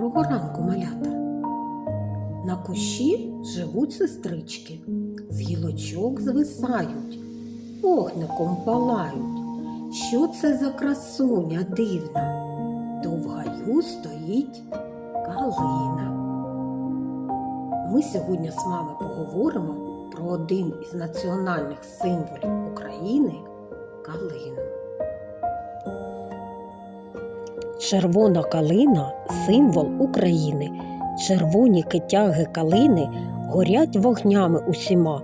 Доброго ранку, малята. На кущі живуть сестрички, з гілочок звисають, вогником палають. Що це за красуня дивна? То в гаю стоїть калина. Ми сьогодні з вами поговоримо про один із національних символів України калину. Червона калина символ України. Червоні китяги калини горять вогнями усіма.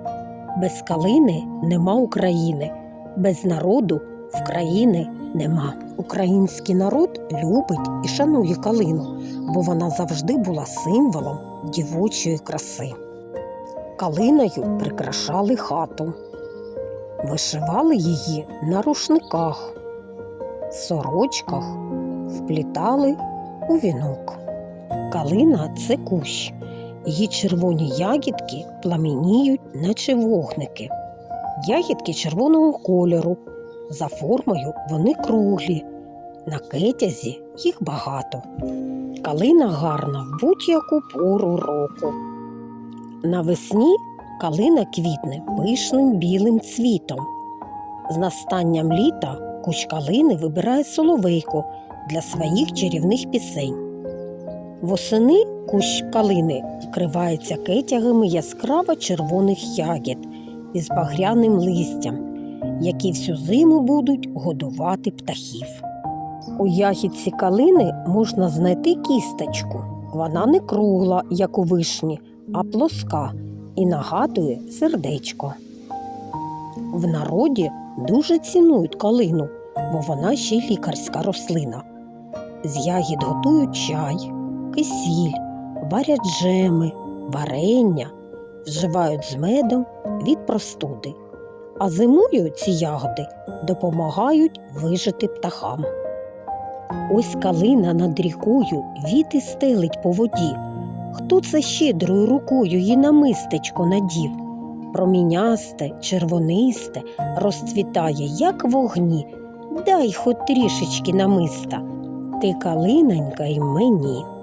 Без калини нема України, без народу в країни нема. Український народ любить і шанує калину, бо вона завжди була символом дівочої краси. Калиною прикрашали хату, вишивали її на рушниках, сорочках вплітали у вінок. Калина це кущ. Її червоні ягідки пламеніють, наче вогники. Ягідки червоного кольору. За формою вони круглі. На кетязі їх багато. Калина гарна в будь-яку пору року. Навесні калина квітне пишним білим цвітом. З настанням літа кущ калини вибирає соловейко для своїх чарівних пісень. Восени кущ калини вкривається кетягами яскраво червоних ягід із багряним листям, які всю зиму будуть годувати птахів. У ягідці калини можна знайти кісточку. Вона не кругла, як у вишні, а плоска і нагадує сердечко. В народі дуже цінують калину, бо вона ще й лікарська рослина. З ягід готують чай, кисіль, варять джеми, варення, вживають з медом від простуди. А зимою ці ягоди допомагають вижити птахам. Ось калина над рікою віти стелить по воді. Хто це щедрою рукою їй намистечко надів? Промінясте, червонисте, розцвітає, як вогні. Дай хоч трішечки намиста, ти калинонька й мені.